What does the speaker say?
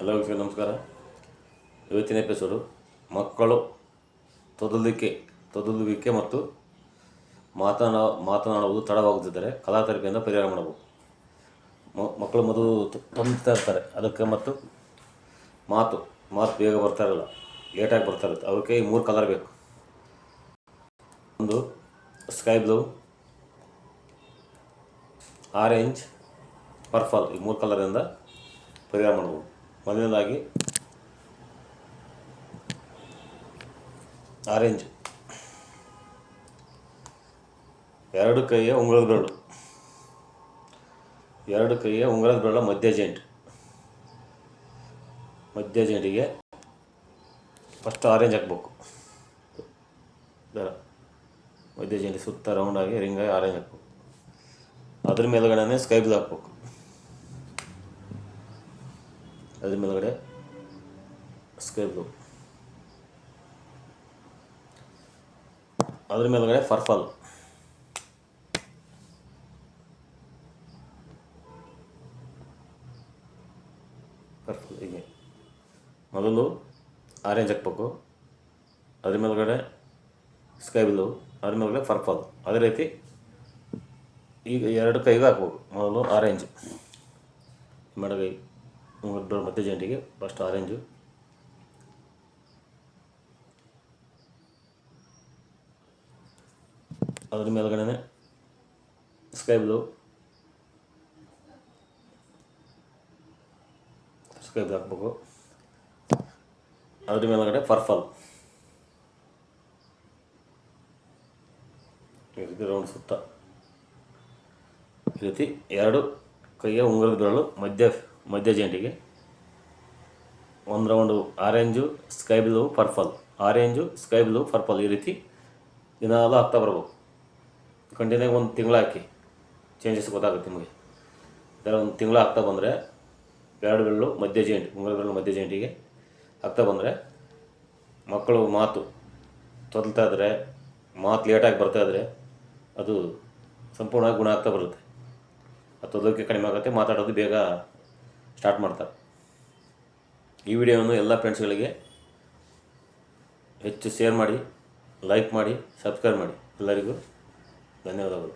ಎಲ್ಲ ವಿಷಯ ನಮಸ್ಕಾರ. ಇವತ್ತಿನ ಎಪಿಸೋಡು ಮಕ್ಕಳು ತೊದಲಿಕೆ ತೊದಲುವಿಕೆ ಮತ್ತು ಮಾತನಾ, ಮಾತನಾಡುವುದು ತಡವಾಗುತ್ತಿದ್ದರೆ ಕಲಾ ಪರಿಹಾರ ಮಾಡಬಹುದು. ಮಕ್ಕಳು ಮೊದಲು ತ- ಇರ್ತಾರೆ. ಅದಕ್ಕೆ ಮತ್ತು ಮಾತು ಮಾತು ಬೇಗ ಬರ್ತಾ ಇರಲ್ಲ. ಲೇಟಾಗಿ ಬರ್ತಾ ಇರುತ್ತೆ. ಅವಕ್ಕೆ ಈ ಮೂರು ಕಲರ್ ಬೇಕು. ಒಂದು ಸ್ಕೈ ಬ್ಲೂ ಆರೆಂಜ್ ಪರ್ಪಲ್ ಈ ಮೂರು ಕಲರಿಂದ ಪರಿಹಾರ ಮಾಡ್ಬೋದು ಮೊದಲನೇದಾಗಿ ಆರೆಂಜ್. ಎರಡು ಕೈಯ ಉಂಗುರದ ಬೆರಳು. ಎರಡು ಕೈಯ ಉಂಗುರದ ಬೆರಳ ಮಧ್ಯ ಜೆಂಟ್ ಮಧ್ಯ ಜೆಂಟಿಗೆ ಫಸ್ಟ್ ಆರೆಂಜ್ ಹಾಕ್ಬೇಕು. ದರ ಮಧ್ಯ ಜೆಂಟಿ ಸುತ್ತ ರೌಂಡಾಗಿ ರಿಂಗಾಗಿ ಆರೆಂಜ್ ಹಾಕ್ಬೇಕು. ಅದ್ರ ಮೇಲ್ಗಡೆನೆ ಸ್ಕೈ ಬ್ಲೂ ಹಾಕ್ಬೇಕು. ಅದ್ರ ಮೇಲ್ಗಡೆ ಸ್ಕೈ ಬ್ಲೂ ಅದ್ರ ಮೇಲ್ಗಡೆ ಫರ್ಫಲ್ ಪರ್ಪಲ್ ಹೀಗೆ. ಮೊದಲು ಆರೆಂಜ್ ಹಾಕ್ಬೇಕು. ಅದ್ರ ಮೇಲ್ಗಡೆ ಸ್ಕೈ ಬ್ಲೂ ಅದ್ರ ಮೇಲ್ಗಡೆ ಪರ್ಪಲ್ ಅದೇ ರೀತಿ ಈಗ ಎರಡು ಕೈಗೂ ಹಾಕ್ಬೇಕು. ಮೊದಲು ಆರೆಂಜ್ ಮಡಗೈ. ಮೂರು ಮತ್ತೆ ಜಂಟಿಗೆ ಫಸ್ಟ್ ಆರೆಂಜು ಅದ್ರ ಮೇಲ್ಗಡೆ ಸ್ಕೈ ಬ್ಲೂ ಸ್ಕೈ ಬ್ಲೂ ಹಾಕ್ಬೇಕು. ಅದ್ರ ಮೇಲ್ಗಡೆ ಪರ್ಪಲ್ ಈ ರೀತಿ ರೌಂಡ್ ಸುತ್ತ. ಈ ರೀತಿ ಎರಡು ಕೈಯ ಉಂಗುರದ ಬೆರಳು ಮಧ್ಯ ಮಧ್ಯ ಜಂಟಿಗೆ. ಒಂದು round orange sky blue purple orange sky blue purple ಈ ರೀತಿ ದಿನಾಲು ಹಾಕ್ತಾ ಬರ್ಬೇಕು. ಕಂಟಿನ್ಯೂ ಒಂದು ತಿಂಗಳು ಹಾಕಿ. ಚೇಂಜಸ್ ಗೊತ್ತಾಗುತ್ತೆ ನಿಮಗೆ. ಇದರ ಒಂದು ತಿಂಗಳು ಹಾಕ್ತಾ ಬಂದರೆ ಎರಡು ಬೆಳ್ಳು ಮಧ್ಯ ಜಂಟಿ ಮೂರು ಬೆರಳು ಮಧ್ಯ ಜಂಟಿಗೆ ಹಾಕ್ತಾ ಬಂದರೆ ಮಕ್ಕಳು ಮಾತು ತೊದಲ್ತಾ ಇದ್ದರೆ ಮಾತು ಲೇಟಾಗಿ ಬರ್ತಾ ಇದ್ದರೆ ಅದು ಸಂಪೂರ್ಣವಾಗಿ ಗುಣ ಆಗ್ತಾ ಬರುತ್ತೆ. ಅದು ತೊದಲಿಕೆ ಕಡಿಮೆ ಆಗುತ್ತೆ, ಮಾತಾಡೋದು ಬೇಗ ಸ್ಟಾರ್ಟ್ ಮಾಡ್ತಾರೆ. ಈ ವಿಡಿಯೋವನ್ನು ಎಲ್ಲ ಫ್ರೆಂಡ್ಸ್ಗಳಿಗೆ ಹೆಚ್ಚು ಶೇರ್ ಮಾಡಿ, ಲೈಕ್ ಮಾಡಿ, ಸಬ್ಸ್ಕ್ರೈಬ್ ಮಾಡಿ. ಎಲ್ಲರಿಗೂ ಧನ್ಯವಾದಗಳು.